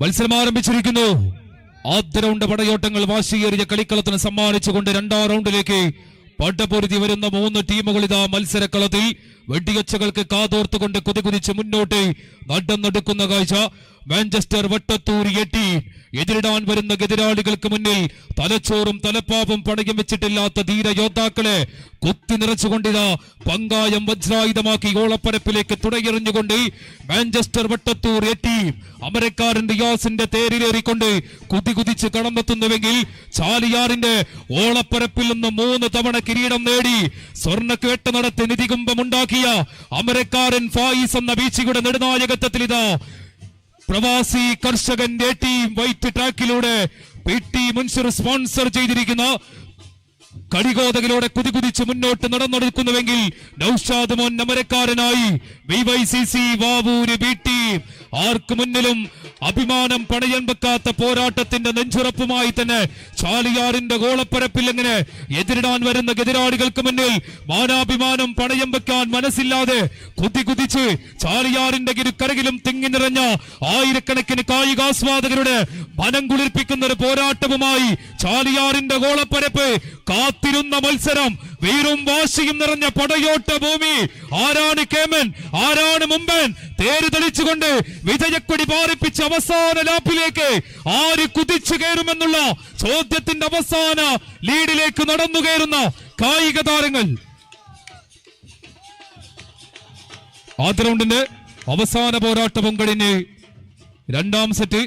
മത്സരം ആരംഭിച്ചിരിക്കുന്നു. ആദ്യ റൗണ്ട് പടയോട്ടങ്ങൾ വാശിയേറിയ കളിക്കളത്തിന് സമ്മാനിച്ചുകൊണ്ട് രണ്ടാം റൗണ്ടിലേക്ക് പട്ടപൊരുതി വരുന്ന മൂന്ന് ടീമുകൾ ഇതാ മത്സരക്കളത്തിൽ വെടിയൊച്ചകൾക്ക് കാതോർത്തുകൊണ്ട് കുതികുതിച്ച് മുന്നോട്ട് നടന്നെടുക്കുന്ന കാഴ്ച. മാഞ്ചസ്റ്റർ വട്ടത്തൂർ എട്ടി. എതിരിടാൻ വരുന്ന എതിരാളികൾക്ക് മുന്നിൽ തലച്ചോറും തലപ്പാവും പണയം വെച്ചിട്ടില്ലാത്ത ധീര യോദ്ധാക്കളെ കുത്തി നിറച്ചുകൊണ്ടിതാ പങ്കായം വജ്രായുധമാക്കി ഓളപ്പരപ്പിലേക്ക് തുടയെറിഞ്ഞുകൊണ്ട് മാഞ്ചസ്റ്റർ വട്ടത്തൂർ എട്ടി. അമരക്കാരൻ റിയാസിന്റെ തേരിലേറിക്കൊണ്ട് കുതി കുതിച്ച് കടന്നെത്തുന്നുവെങ്കിൽ ചാലിയാറിന്റെ ഓളപ്പരപ്പിൽ നിന്ന് മൂന്ന് തവണ കിരീടം നേടി സ്വർണക്കേട്ട നടത്തി നിധികുംഭമുണ്ടാക്കിയ അമരക്കാരൻ ഫായിസ് എന്ന ബീച്ചിയുടെ നെടുനായകത്വത്തിൽ ഇതാ പ്രവാസി കർഷകന്റെ ടീം വൈറ്റ് ട്രാക്കിലൂടെ പി ടി മുൻസിർ സ്പോൺസർ ചെയ്തിരിക്കുന്ന. കടികോതകളോടെ കുതികുതിച്ച് മുന്നോട്ട് നടന്നെടുക്കുന്നുവെങ്കിൽ നൌഷാദ് മോൻ വാവൂര് ബി ടീം ആർക്ക് മുന്നിലും അഭിമാനം പണയം വെക്കാത്ത പോരാട്ടത്തിന്റെ നെഞ്ചുറപ്പുമായി തന്നെ ചാലിയാറിന്റെ ഗോളപ്പരപ്പിൽ എങ്ങനെ എതിരിടാൻ വരുന്ന എതിരാളികൾക്ക് മുന്നിൽ മാനാഭിമാനം പണയം വെക്കാൻ മനസ്സില്ലാതെ കുതി കുതിച്ച് ചാലിയാറിന്റെ ഇരുക്കരകിലും തിങ്ങി നിറഞ്ഞ ആയിരക്കണക്കിന് കായികാസ്വാദകരുടെ മനം കുളിർപ്പിക്കുന്ന ഒരു പോരാട്ടവുമായി ചാലിയാറിന്റെ ഗോളപ്പരപ്പ് കാത്തിരുന്ന മത്സരം. വീറും വാശിയും നിറഞ്ഞ പടയോട്ട ഭൂമി. ആരാണ് കേമൻ? ആരാണ് മുമ്പൻ? തേര് തെളിച്ചുകൊണ്ട് വിജയക്കൊടി പാറിപ്പിച്ച് അവസാന ലാപ്പിലേക്ക് ആര് കുതിച്ചു കയറുമെന്നുള്ള ചോദ്യത്തിന്റെ അവസാന ലീഡിലേക്ക് നടന്നു കയറുന്ന കായിക താരങ്ങൾ. ആദ്യ റൗണ്ടിന്റെ അവസാന പോരാട്ടം പൊങ്കടിന് രണ്ടാം സെറ്റ്